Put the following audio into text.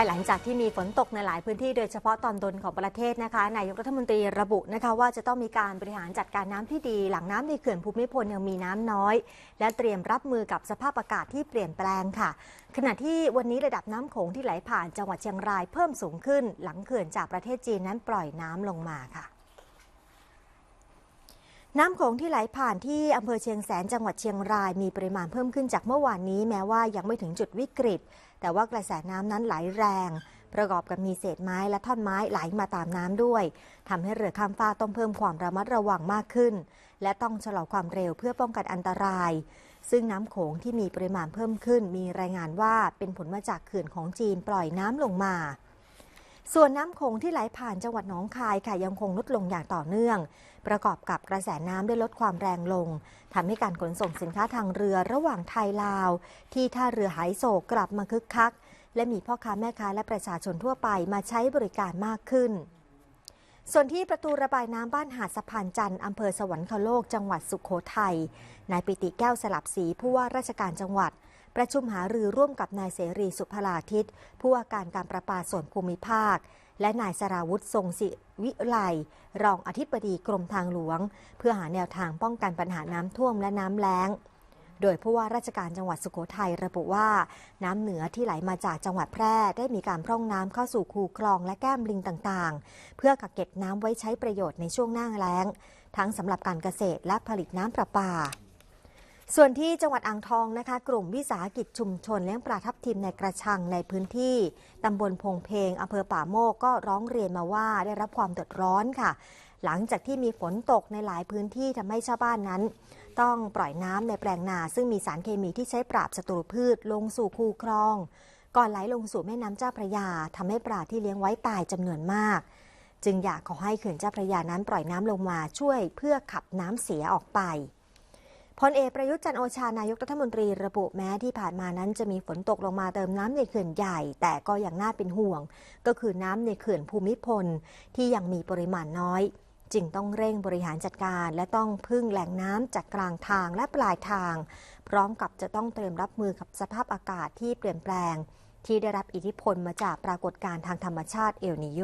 ภายหลังจากที่มีฝนตกในหลายพื้นที่โดยเฉพาะตอนบนของประเทศนะคะ นายกรัฐมนตรีระบุนะคะว่าจะต้องมีการบริหารจัดการน้ำที่ดี หลังน้ำในเขื่อนภูมิพลยังมีน้ำน้อย และเตรียมรับมือกับสภาพอากาศที่เปลี่ยนแปลงค่ะ ขณะที่วันนี้ระดับน้ำโขงที่ไหลผ่านจังหวัดเชียงรายเพิ่มสูงขึ้น หลังเขื่อนจากประเทศจีนนั้นปล่อยน้ำลงมาค่ะ น้ำโขงที่ไหลผ่านที่อำเภอเชียงแสนจังหวัดเชียงรายมีปริมาณเพิ่มขึ้นจากเมื่อวานนี้แม้ว่ายังไม่ถึงจุดวิกฤต แต่ว่ากระแสน้ำนั้นไหลแรง ประกอบกับมีเศษไม้และท่อนไม้ไหลมาตามน้ำด้วยทำให้เรือข้ามฟากต้องเพิ่มความระมัดระวังมากขึ้น และต้องชะลอความเร็วเพื่อป้องกันอันตราย ซึ่งน้ำโขงที่มีปริมาณเพิ่มขึ้น มีรายงานว่าเป็นผลมาจากเขื่อนของจีนปล่อยน้ำลงมา ส่วนน้ำโขงที่ไหลผ่านจังหวัดหนองคายค่ะยังคงลดลงอย่างต่อเนื่อง ประกอบกับกระแสน้ำได้ลดความแรงลงทำให้การขนส่งสินค้าทางเรือระหว่างไทยลาว ที่ท่าเรือหายโศกกลับมาคึกคัก และมีพ่อค้าแม่ค้าและประชาชนทั่วไปมาใช้บริการมากขึ้น ส่วนที่ประตูระบายน้ำบ้านหาดสะพานจันทร์อำเภอสวรรคโลกจังหวัดสุขโขทัยนายปิติแก้วสลับศรีผู้ว่าราชการจังหวัด ประชุมหารือร่วมกับนายเสรีสุภลาทิต ผู้ว่าการการประปาส่วนภูมิภาค และนายสราวุธทรงศิวิไลรองอธิบดีกรมทางหลวง เพื่อหาแนวทางป้องกันปัญหาน้ำท่วมและน้ำแล้งโดยผู้ว่าราชการจังหวัดสุโขทัยระบุว่า น้ำเหนือที่ไหลมาจากจังหวัดแพร่ได้มีการพร่องน้ำเข้าสู่คูคลองและแก้มลิงต่างๆ เพื่อกักเก็บน้ำไว้ใช้ประโยชน์ในช่วงหน้าแล้ง ทั้งสำหรับการเกษตรและผลิตน้ำประปา ส่วนที่จังหวัดอ่างทองนะคะ กลุ่มวิสาหกิจชุมชนเลี้ยงปลาทับทิมในกระชังในพื้นที่ตำบลพงเพงอำเภอป่าโมกก็ร้องเรียนมาว่าได้รับความเดือดร้อนค่ะ หลังจากที่มีฝนตกในหลายพื้นที่ทำให้ชาวบ้านนั้น ต้องปล่อยน้ำในแปลงนา ซึ่งมีสารเคมีที่ใช้ปราบศัตรูพืชลงสู่คูคลอง ก่อนไหลลงสู่แม่น้ำเจ้าพระยาทำให้ปลาที่เลี้ยงไว้ตายจำนวนมาก จึงอยากขอให้เขื่อนเจ้าพระยานั้นปล่อยน้ำลงมาช่วยเพื่อขับน้ำเสียออกไป พลเอกประยุทธ์จันโอชานายกรัฐมนตรีระบุแม้ที่ผ่านมานั้นจะมีฝนตกลงมาเติมน้ำในเขื่อนใหญ่ แต่ก็ยังน่าเป็นห่วง ก็คือน้ำในเขื่อนภูมิพล ที่ยังมีปริมาณน้อย จึงต้องเร่งบริหารจัดการ และต้องพึ่งแหล่งน้ำจากกลางทางและปลายทาง พร้อมกับจะต้องเตรียมรับมือกับสภาพอากาศที่เปลี่ยนแปลง ที่ได้รับอิทธิพลมาจากปรากฏการณ์ทางธรรมชาติเอลนิโย